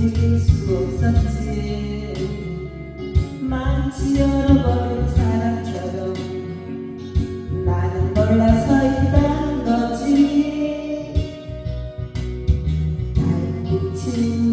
움직일 수 없었지. 망치 열어버린 사람처럼 나는 몰라서 있던 거지. 달빛이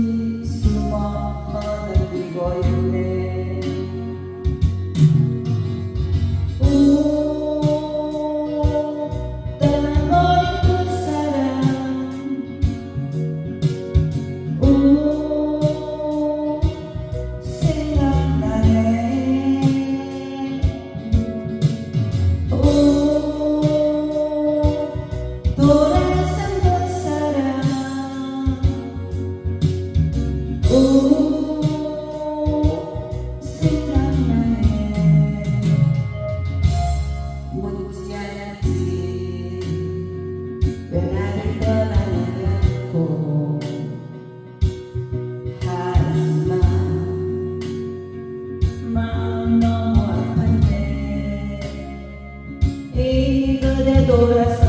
coração.